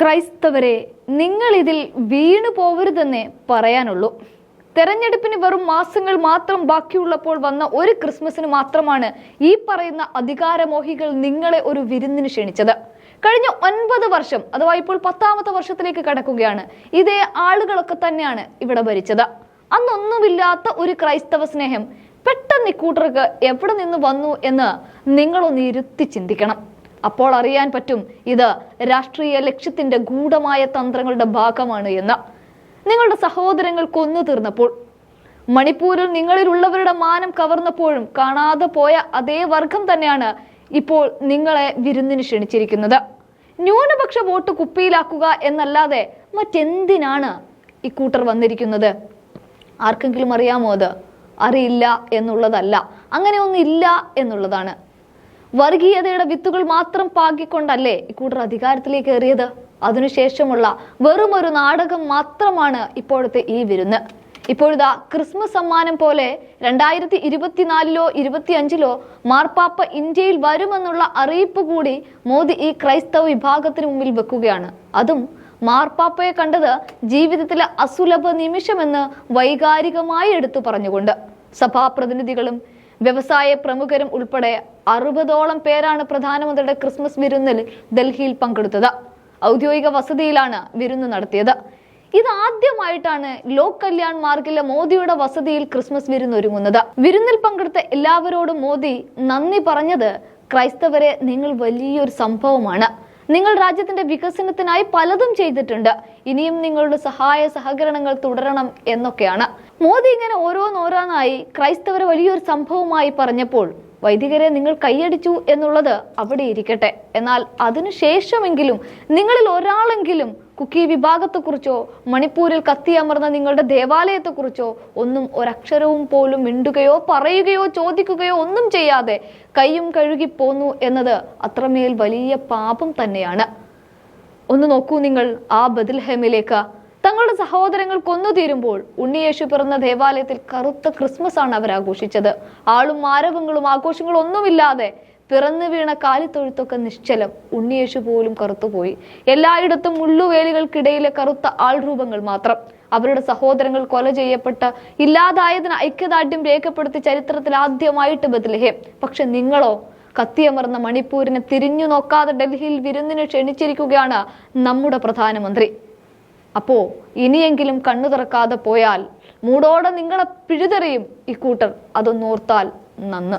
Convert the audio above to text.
ക്രൈസ്തവരെ നിങ്ങൾ ഇതിൽ വീണു പോവരുതെന്നേ പറയാനുള്ളൂ. തെരഞ്ഞെടുപ്പിന് വെറും മാസങ്ങൾ മാത്രം ബാക്കിയുള്ളപ്പോൾ വന്ന ഒരു ക്രിസ്മസിന് മാത്രമാണ് ഈ പറയുന്ന അധികാരമോഹികൾ നിങ്ങളെ ഒരു വിരുന്നിന് ക്ഷണിച്ചത്. കഴിഞ്ഞ ഒൻപത് വർഷം അഥവാ ഇപ്പോൾ പത്താമത്തെ വർഷത്തിലേക്ക് കടക്കുകയാണ്. ഇതേ ആളുകളൊക്കെ തന്നെയാണ് ഇവിടെ ഭരിച്ചത്. അന്നൊന്നുമില്ലാത്ത ഒരു ക്രൈസ്തവ സ്നേഹം പെട്ടെന്ന് ഇക്കൂട്ടർക്ക് എവിടെ നിന്ന് വന്നു എന്ന് നിങ്ങളൊന്ന് ഇരുത്തി ചിന്തിക്കണം. അപ്പോൾ അറിയാൻ പറ്റും ഇത് രാഷ്ട്രീയ ലക്ഷ്യത്തിന്റെ ഗൂഢമായ തന്ത്രങ്ങളുടെ ഭാഗമാണ് എന്ന്. നിങ്ങളുടെ സഹോദരങ്ങൾ കൊന്നു തീർന്നപ്പോൾ മണിപ്പൂരിൽ നിങ്ങളിലുള്ളവരുടെ മാനം കവർന്നപ്പോഴും കാണാതെ പോയ അതേ വർഗം തന്നെയാണ് ഇപ്പോൾ നിങ്ങളെ വിരുന്നിന് ക്ഷണിച്ചിരിക്കുന്നത്. ന്യൂനപക്ഷ വോട്ട് കുപ്പിയിലാക്കുക എന്നല്ലാതെ മറ്റെന്തിനാണ് ഇക്കൂട്ടർ വന്നിരിക്കുന്നത്? ആർക്കെങ്കിലും അറിയാമോ അത്? അറിയില്ല എന്നുള്ളതല്ല. അങ്ങനെ ഒന്നില്ല എന്നുള്ളതാണ്. വർഗീയതയുടെ വിത്തുകൾ മാത്രം പാകിക്കൊണ്ടല്ലേ ഇക്കൂട്ടർ അധികാരത്തിലേക്ക് ഏറിയത്? അതിനുശേഷമുള്ള വെറും ഒരു നാടകം മാത്രമാണ് ഇപ്പോഴത്തെ ഈ വിരുന്ന്. ഇപ്പോഴിതാ ക്രിസ്മസ് സമ്മാനം പോലെ രണ്ടായിരത്തി ഇരുപത്തിനാലിലോ ഇരുപത്തിയഞ്ചിലോ മാർപ്പാപ്പ ഇന്ത്യയിൽ വരുമെന്നുള്ള അറിയിപ്പ് കൂടി മോദി ഈ ക്രൈസ്തവ വിഭാഗത്തിന് മുമ്പിൽ വെക്കുകയാണ്. അതും മാർപ്പാപ്പയെ കണ്ടത് ജീവിതത്തിലെ അസുലഭ നിമിഷമെന്ന് വൈകാരികമായി എടുത്തു പറഞ്ഞുകൊണ്ട്. സഭാപ്രതിനിധികളും വ്യവസായ പ്രമുഖരും ഉൾപ്പെടെ അറുപതോളം പേരാണ് പ്രധാനമന്ത്രിയുടെ ക്രിസ്മസ് വിരുന്നിൽ ഡൽഹിയിൽ പങ്കെടുത്തത്. ഔദ്യോഗിക വസതിയിലാണ് വിരുന്ന് നടത്തിയത്. ഇതാദ്യമായിട്ടാണ് ലോക് കല്യാൺ മാർഗിലെ മോദിയുടെ വസതിയിൽ ക്രിസ്മസ് വിരുന്ന് ഒരുങ്ങുന്നത്. വിരുന്നിൽ പങ്കെടുത്ത എല്ലാവരോടും മോദി നന്ദി പറഞ്ഞത് ക്രൈസ്തവരെ നിങ്ങൾ വലിയൊരു സംഭവമാണ്. നിങ്ങൾ രാജ്യത്തിന്റെ വികസനത്തിനായി പലതും ചെയ്തിട്ടുണ്ട്. ഇനിയും നിങ്ങളുടെ സഹായ സഹകരണങ്ങൾ തുടരണം എന്നൊക്കെയാണ്. മോദി ഇങ്ങനെ ഓരോന്നോരോന്നായി ക്രൈസ്തവരെ വലിയൊരു സംഭവമായി പറഞ്ഞപ്പോൾ വൈദികരെ നിങ്ങൾ കൈയടിച്ചു എന്നുള്ളത് അവിടെ ഇരിക്കട്ടെ എന്നാൽ അതിനുശേഷമെങ്കിലും നിങ്ങളിൽ ഒരാളെങ്കിലും കുക്കി വിഭാഗത്തെക്കുറിച്ചോ മണിപ്പൂരിൽ കത്തിയമർന്ന നിങ്ങളുടെ ദേവാലയത്തെക്കുറിച്ചോ ഒന്നും ഒരക്ഷരവും പോലും മിണ്ടുകയോ പറയുകയോ ചോദിക്കുകയോ ഒന്നും ചെയ്യാതെ കൈയും കഴുകി പോന്നു എന്നത് അത്രമേൽ വലിയ പാപം തന്നെയാണ്. ഒന്ന് നോക്കൂ നിങ്ങൾ ആ ബദൽഹേമിലേക്ക്. തങ്ങളുടെ സഹോദരങ്ങൾ കൊന്നുതീരുമ്പോൾ ഉണ്ണിയേശു പിറന്ന ദേവാലയത്തിൽ കറുത്ത ക്രിസ്മസ് ആണ് അവർ ആഘോഷിച്ചത് ആളും ആരവങ്ങളും ആഘോഷങ്ങളും ഒന്നുമില്ലാതെ പിറന്നു വീണ കാലിത്തൊഴുത്തൊക്കെ നിശ്ചലം. ഉണ്ണിയേശു പോലും കറുത്തുപോയി. എല്ലായിടത്തും മുള്ളുവേലികൾക്കിടയിലെ കറുത്ത ആൾ രൂപങ്ങൾ മാത്രം. അവരുടെ സഹോദരങ്ങൾ കൊല ചെയ്യപ്പെട്ട് ഇല്ലാതായതിന് ഐക്യദാർഢ്യം രേഖപ്പെടുത്തി ചരിത്രത്തിൽ ആദ്യമായിട്ട് ബദലഹേം പക്ഷെ നിങ്ങളോ കത്തിയമർന്ന മണിപ്പൂരിനെ തിരിഞ്ഞു നോക്കാതെ ഡൽഹിയിൽ വിരുന്നിന് ക്ഷണിച്ചിരിക്കുകയാണ് നമ്മുടെ പ്രധാനമന്ത്രി. അപ്പോ ഇനിയെങ്കിലും കണ്ണു തുറക്കാതെ പോയാൽ മൂടോടെ നിങ്ങളെ പിഴുതെറിയും ഇക്കൂട്ടർ അതൊന്നോർത്താൽ നന്ന്.